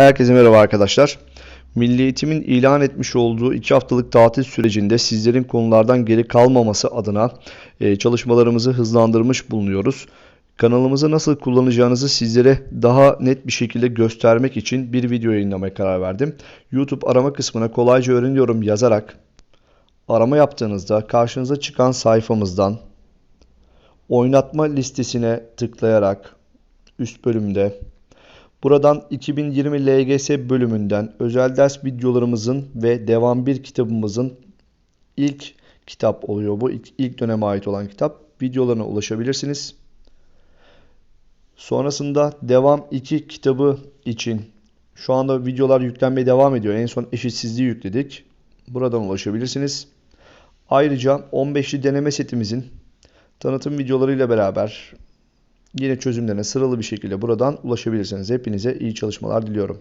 Herkese merhaba arkadaşlar. Milli Eğitim'in ilan etmiş olduğu 2 haftalık tatil sürecinde sizlerin konulardan geri kalmaması adına e, çalışmalarımızı hızlandırmış bulunuyoruz. Kanalımızı nasıl kullanacağınızı sizlere daha net bir şekilde göstermek için bir video yayınlamaya karar verdim. YouTube arama kısmına kolayca öğreniyorum yazarak arama yaptığınızda karşınıza çıkan sayfamızdan oynatma listesine tıklayarak üst bölümde Buradan 2020 LGS bölümünden özel ders videolarımızın ve devam 1 kitabımızın ilk kitap oluyor bu. ilk, ilk döneme ait olan kitap. Videolarına ulaşabilirsiniz. Sonrasında devam 2 kitabı için şu anda videolar yüklenmeye devam ediyor. En son eşitsizliği yükledik. Buradan ulaşabilirsiniz. Ayrıca 15'li deneme setimizin tanıtım videolarıyla beraber yine çözümlerine sıralı bir şekilde buradan ulaşabilirsiniz. Hepinize iyi çalışmalar diliyorum.